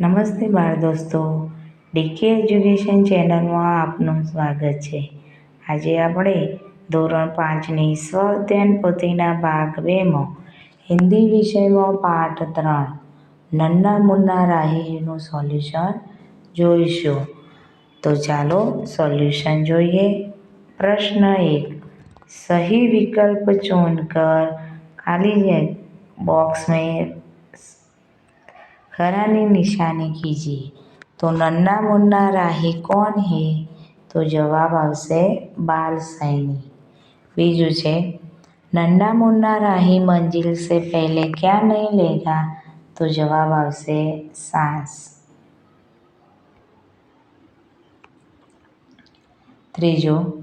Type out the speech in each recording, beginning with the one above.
નમસ્તે બાળ દોસ્તો. ડીકે એજ્યુકેશન ચેનલમાં આપનું સ્વાગત છે. આજે આપણે ધોરણ પાંચની સ્વ અધ્યયન પોથીના ભાગ બેમાં હિન્દી વિષયમાં પાઠ ત્રણ નન્ના મુન્ના રાહીનું સોલ્યુશન જોઈશું. તો ચાલો સોલ્યુશન જોઈએ. પ્રશ્ન એક, સહી વિકલ્પ ચૂન કર ખાલી બોક્સ મેં खरानी निशानी कीजिए। तो नन्ना मुन्ना राही कौन है? तो जवाब बाल सैनी। बीजू छे, नन्ना मुन्ना राही मंजिल से पहले क्या नहीं लेगा? तो जवाब सांस। त्रीजो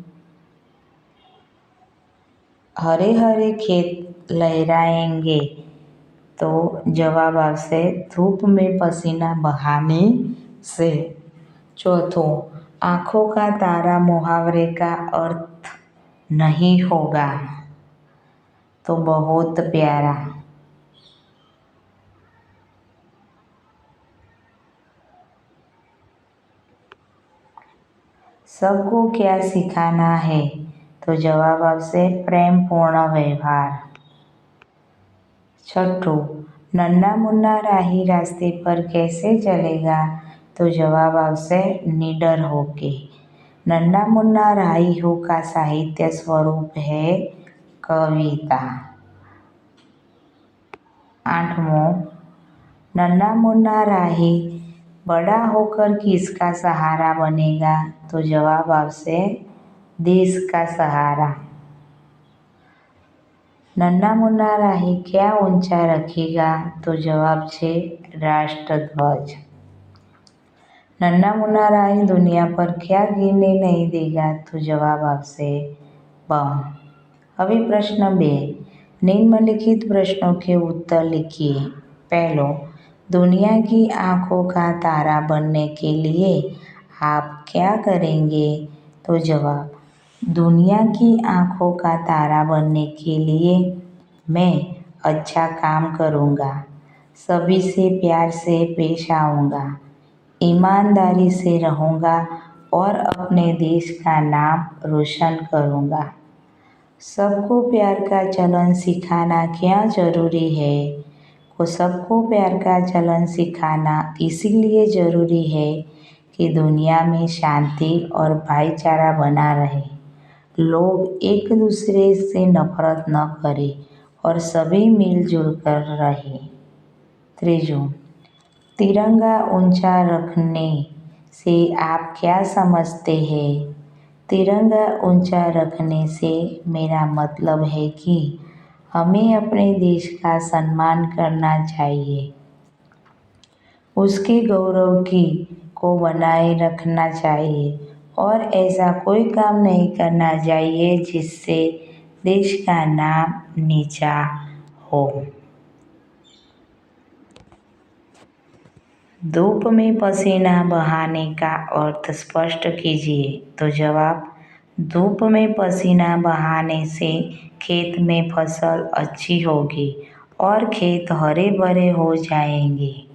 हरे हरे खेत लहराएँगे। तो जवाब आपसे धूप में पसीना बहाने से। चौथों, आँखों का तारा मुहावरे का अर्थ नहीं होगा। तो बहुत प्यारा। सबको क्या सिखाना है? तो जवाब आपसे प्रेम पूर्ण व्यवहार। छठों नन्ना मुन्ना राही रास्ते पर कैसे चलेगा तो जवाब આવશે निडर होके नन्ना मुन्ना राही हो का साहित्य स्वरूप है कविता आठवां नन्ना मुन्ना राही बड़ा होकर किसका सहारा बनेगा तो जवाब આવશે देश का सहारा नन्ना मुन्ना राही क्या ऊंचा रखेगा तो जवाब છે राष्ट्रध्वज नन्ना मुन्ना राही दुनिया पर क्या गिरने नहीं देगा तो जवाब આવશે बम હવે પ્રશ્ન બે निम्नलिखित प्रश्नों के उत्तर लिखिए पहलो दुनिया की आंखों का तारा बनने के लिए आप क्या करेंगे तो जवाब दुनिया की आँखों का तारा बनने के लिए मैं अच्छा काम करूँगा। सभी से प्यार से पेश आऊँगा। ईमानदारी से रहूँगा और अपने देश का नाम रोशन करूँगा। सबको प्यार का चलन सिखाना क्या ज़रूरी है? को सबको प्यार का चलन सिखाना इसीलिए ज़रूरी है कि दुनिया में शांति और भाईचारा बना रहे। लोग एक दूसरे से नफरत न करें और सभी मिलजुल कर रहे। त्रीजों, तिरंगा ऊँचा रखने से आप क्या समझते हैं? तिरंगा ऊँचा रखने से मेरा मतलब है कि हमें अपने देश का सम्मान करना चाहिए। उसके गौरव की को बनाए रखना चाहिए। और ऐसा कोई काम नहीं करना चाहिए जिससे देश का नाम नीचा हो। धूप में पसीना बहाने का अर्थ स्पष्ट कीजिए। तो जवाब, धूप में पसीना बहाने से खेत में फ़सल अच्छी होगी और खेत हरे भरे हो जाएँगे।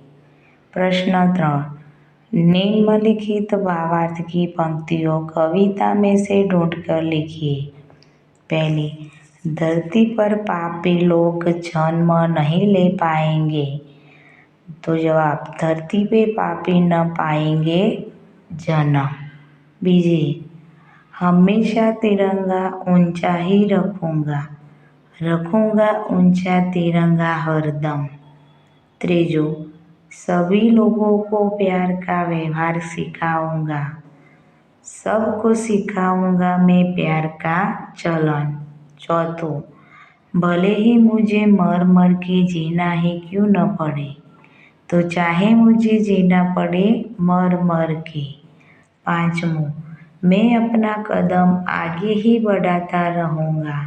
प्रश्न त्रण निम्नलिखित भावार्थ की पंक्तियों कविता में से ढूंढकर लिखिए। पहली, धरती पर पापी लोग जन्म नहीं ले पाएँगे। तो जवाब, धरती पे पापी न पाएँगे जन्म। बीजी, हमेशा तिरंगा ऊँचा ही रखूँगा। रखूँगा ऊँचा तिरंगा हरदम। त्रीजो सभी लोगों को प्यार का व्यवहार सिखाऊँगा। सबको सिखाऊँगा मैं प्यार का चलन। चौथों, भले ही मुझे मर मर के जीना ही क्यों न पड़े तो चाहे मुझे जीना पड़े मर मर के। पाँचवों मैं अपना कदम आगे ही बढ़ाता रहूँगा।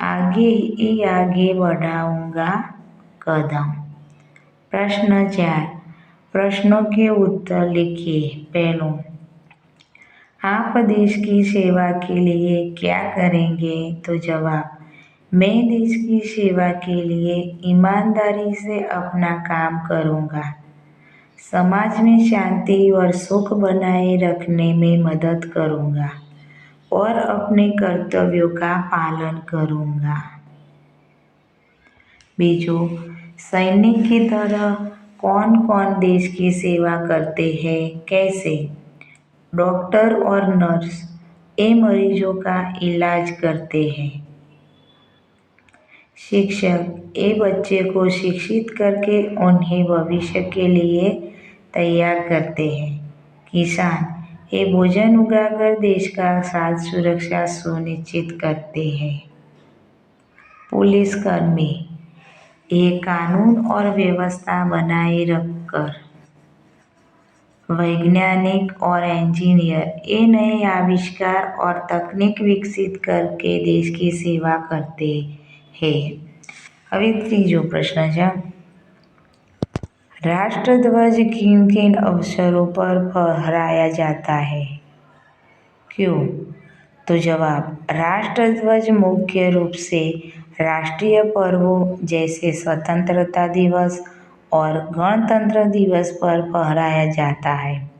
आगे ही आगे बढ़ाऊँगा कदम। प्रश्न चार, प्रश्नों के उत्तर लिखिए। पहलो, आप देश की सेवा के लिए क्या करेंगे? तो जवाब, मैं देश की सेवा के लिए ईमानदारी से अपना काम करूँगा। समाज में शांति और सुख बनाए रखने में मदद करूँगा और अपने कर्तव्यों का पालन करूँगा। बीजू सैनिक की तरह कौन कौन देश की सेवा करते हैं, कैसे? डॉक्टर और नर्स ए मरीजों का इलाज करते हैं। शिक्षक ए बच्चे को शिक्षित करके उन्हें भविष्य के लिए तैयार करते हैं। किसान ये भोजन उगाकर देश का साथ सुरक्षा सुनिश्चित करते हैं। पुलिसकर्मी ये कानून और व्यवस्था बनाए रखकर वैज्ञानिक और इंजीनियर ये नए आविष्कार और तकनीक विकसित करके देश की सेवा करते हैं હવે ત્રીજો પ્રશ્ન છે राष्ट्रध्वज किन किन अवसरों पर फहराया जाता है क्यों तो जवाब राष्ट्रध्वज मुख्य रूप से राष्ट्रीय पर्वों जैसे स्वतंत्रता दिवस और गणतंत्र दिवस पर पहराया जाता है।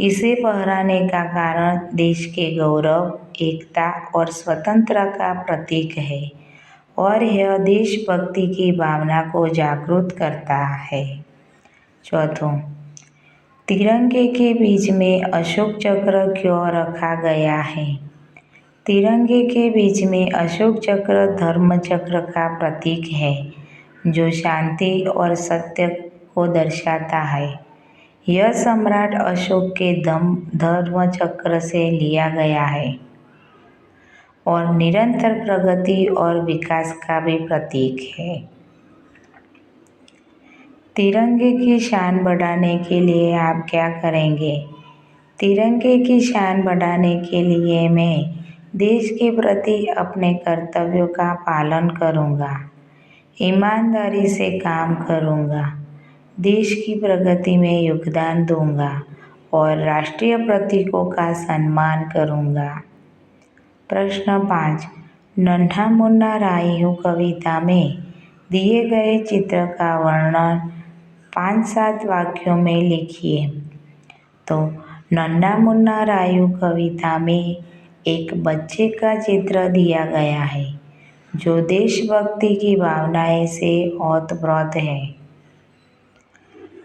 इसे पहराने का कारण देश के गौरव, एकता और स्वतंत्रता का प्रतीक है और यह देशभक्ति की भावना को जागृत करता है। चौथों, तिरंगे के बीच में अशोक चक्र क्यों रखा गया है? तिरंगे के बीच में अशोक चक्र धर्म चक्र का प्रतीक है, जो शांति और सत्य को दर्शाता है। यह सम्राट अशोक के दम धर्म चक्र से लिया गया है और निरंतर प्रगति और विकास का भी प्रतीक है। तिरंगे की शान बढ़ाने के लिए आप क्या करेंगे? तिरंगे की शान बढ़ाने के लिए मैं देश के प्रति अपने कर्तव्यों का पालन करूँगा, ईमानदारी से काम करूँगा, देश की प्रगति में योगदान दूँगा और राष्ट्रीय प्रतीकों का सम्मान करूँगा। प्रश्न पाँच, नन्हा मुन्ना रायू कविता में दिए गए चित्र का वर्णन पाँच सात वाक्यों में लिखिए। तो नन्ना मुन्ना रायू कविता में एक बच्चे का चित्र दिया गया है, जो देशभक्ति की भावनाएँ से ओतप्रोत है।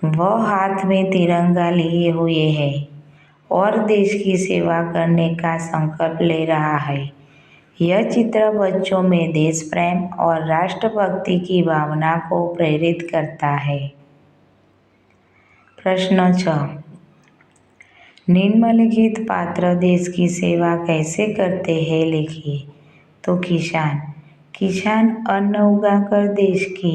वह हाथ में तिरंगा लिए हुए है और देश की सेवा करने का संकल्प ले रहा है। यह चित्र बच्चों में देश प्रेम और राष्ट्रभक्ति की भावना को प्रेरित करता है। प्रश्न छ निम्नलिखित पात्र देश की सेवा कैसे करते हैं लिखिए। तो किसान किसान अन्न उगाकर देश की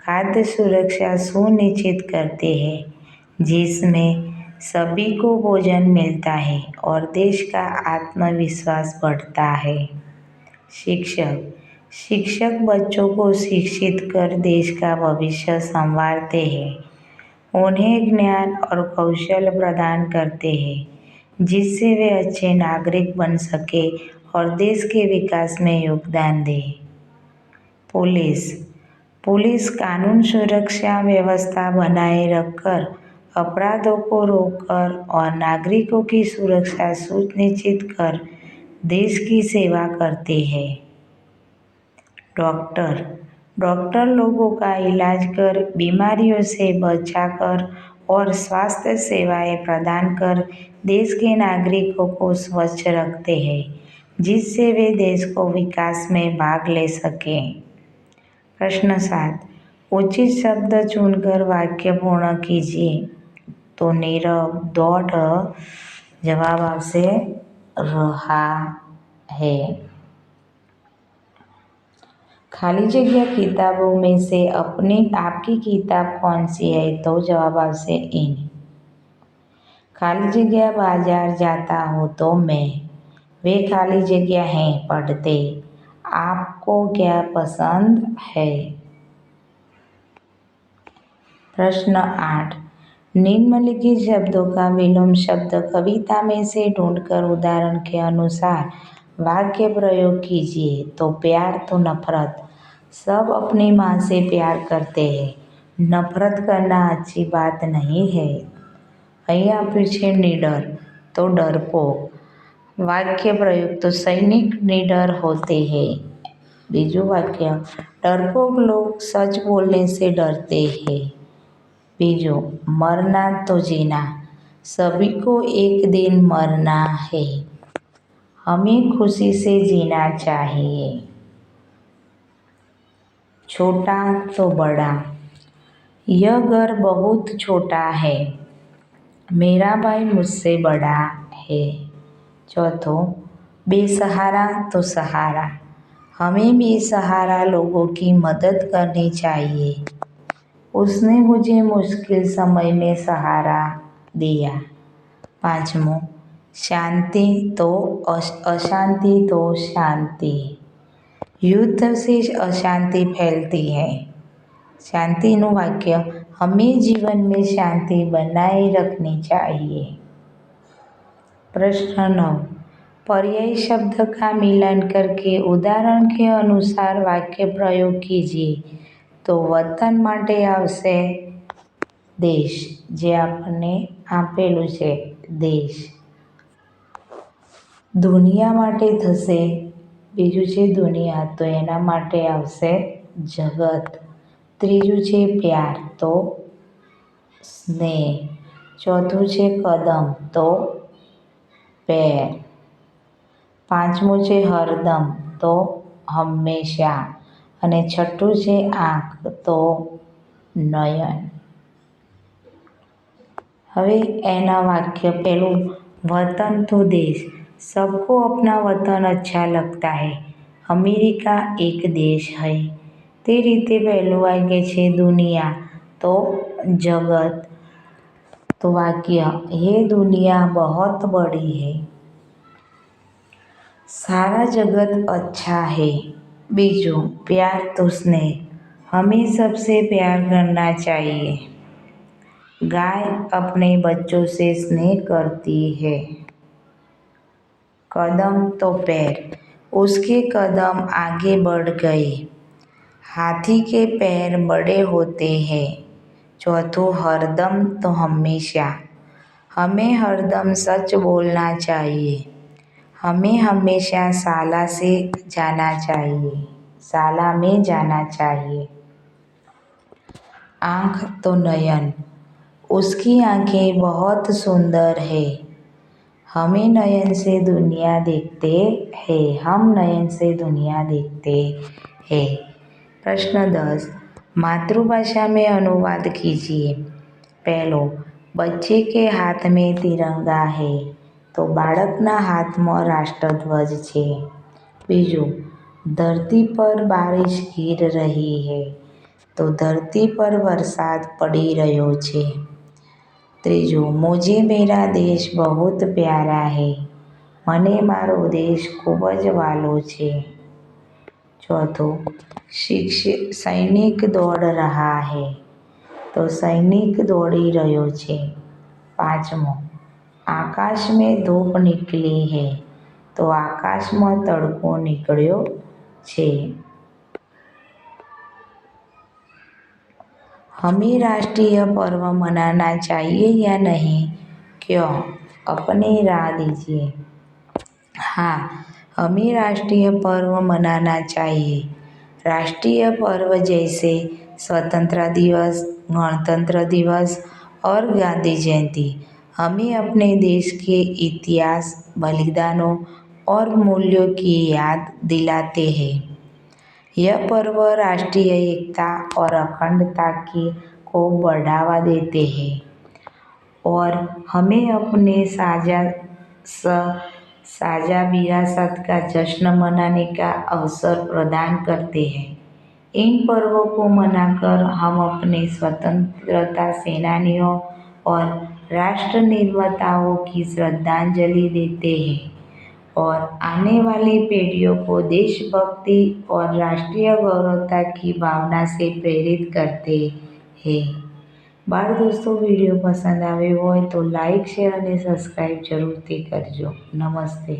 खाद्य सुरक्षा सुनिश्चित करते हैं, जिसमें सभी को भोजन मिलता है और देश का आत्मविश्वास बढ़ता है। शिक्षक शिक्षक बच्चों को शिक्षित कर देश का भविष्य संवारते हैं। उन्हें ज्ञान और कौशल प्रदान करते हैं, जिससे वे अच्छे नागरिक बन सके और देश के विकास में योगदान दें। पुलिस। पुलिस कानून सुरक्षा व्यवस्था बनाए रखकर, अपराधों को रोककर और नागरिकों की सुरक्षा सुनिश्चित कर देश की सेवा करते हैं। डॉक्टर। डॉक्टर लोगों का इलाज कर, बीमारियों से बचा कर और स्वास्थ्य सेवाएँ प्रदान कर देश के नागरिकों को स्वच्छ रखते हैं, जिससे वे देश को विकास में भाग ले सकें। प्रश्न सात, उचित शब्द चुनकर वाक्य पूर्ण कीजिए। तो नीरव दौड़ जवाब आपसे रहा है। खाली जगह किताबों में से अपनी आपकी किताब कौन सी है? तो जवाब आपसे इन खाली जगह बाज़ार जाता हो तो मैं। वे खाली जगह हैं, पढ़ते। आपको क्या पसंद है? प्रश्न आठ। निम्नलिखित शब्दों का विलोम शब्द कविता में से ढूंढकर उदाहरण के अनुसार वाक्य प्रयोग कीजिए तो प्यार तो नफरत सब अपनी माँ से प्यार करते हैं नफरत करना अच्छी बात नहीं है અહીંયા આપ્યું છે निडर तो डरपोक वाक्य प्रयोग तो सैनिक निडर होते हैं बीजू वाक्य डरपोक लोग सच बोलने से डरते हैं बीजू मरना तो जीना सभी को एक दिन मरना है हमें खुशी से जीना चाहिए। छोटा तो बड़ा। यह घर बहुत छोटा है। मेरा भाई मुझसे बड़ा है। चौथो, बेसहारा तो सहारा। हमें बेसहारा लोगों की मदद करनी चाहिए। उसने मुझे मुश्किल समय में सहारा दिया। पाँचमो शांति तो अशांति तो शांति युद्ध से अशांति फैलती है શાંતિનું વાક્ય हमें जीवन में शांति बनाए रखनी चाहिए प्रश्न नौ पर्याय शब्द का मिलान करके उदाहरण के अनुसार वाक्य प्रयोग कीजिए તો વતન માટે આવશે દેશ જે આપણને આપેલું છે દેશ દુનિયા માટે થશે. બીજું છે દુનિયા, તો એના માટે આવશે જગત. ત્રીજું છે પ્યાર, તો સ્નેહ. ચોથું છે કદમ, તો પેર. પાંચમું છે હરદમ, તો હંમેશા. અને છઠ્ઠું છે આંખ, તો નયન. હવે એના વાક્ય, પેલું વતન તો દેશ. सबको अपना वतन अच्छा लगता है अमेरिका एक देश है તે રીતે પહેલું વાક્ય છે દુનિયા તો જગત तो वाक्य ये दुनिया बहुत बड़ी है सारा जगत अच्छा है बीजू प्यार तो स्नेह हमें सबसे प्यार करना चाहिए गाय अपने बच्चों से स्नेह करती है कदम तो पैर, उसके कदम आगे बढ़ गए। हाथी के पैर बड़े होते हैं, चौथो हरदम तो हमेशा। हमें हरदम सच बोलना चाहिए। हमें हमेशा साला से जाना चाहिए, साला में जाना चाहिए। आँख तो नयन, उसकी आँखें बहुत सुंदर है। हमें नयन से दुनिया देखते हैं हम नयन से दुनिया देखते हैं प्रश्न दस मातृभाषा में अनुवाद कीजिए पहलो बच्चे के हाथ में तिरंगा है तो બાળકના હાથમાં રાષ્ટ્રધ્વજ છે બીજું ધરતી પર બારિશ ગીર રહી है તો ધરતી પર વરસાદ પડી રહ્યો છે ત્રીજું, મુજે મેરા દેશ બહુત પ્યારા હે, મને મારો દેશ ખૂબ જ વાલો છે. ચોથું શિક્ષિત સૈનિક દોડ રહ્યા હે, તો સૈનિક દોડી રહ્યો છે. પાંચમો, આકાશ મેં ધૂપ નીકળી હે, તો આકાશમાં તડકો નીકળ્યો છે. हमें राष्ट्रीय पर्व मनाना चाहिए या नहीं? क्यों? अपने राह दीजिए। हाँ हमें राष्ट्रीय पर्व मनाना चाहिए। राष्ट्रीय पर्व जैसे स्वतंत्रता दिवस, गणतंत्र दिवस और गांधी जयंती। हमें अपने देश के इतिहास, बलिदानों और मूल्यों की याद दिलाते हैं। यह पर्व राष्ट्रीय एकता और अखंडता की को बढ़ावा देते हैं और हमें अपने साझा साझा विरासत का जश्न मनाने का अवसर प्रदान करते हैं। इन पर्वों को मनाकर हम अपने स्वतंत्रता सेनानियों और राष्ट्र निर्माताओं की श्रद्धांजलि देते हैं। और आने वाली पीढ़ियों को देशभक्ति और राष्ट्रीय गौरवता की भावना से प्रेरित करते हैं બાળ દોસ્તો વિડીયો પસંદ આવ્યો હોય તો લાઈક શેર અને સબસ્ક્રાઈબ જરૂરથી કરજો નમસ્તે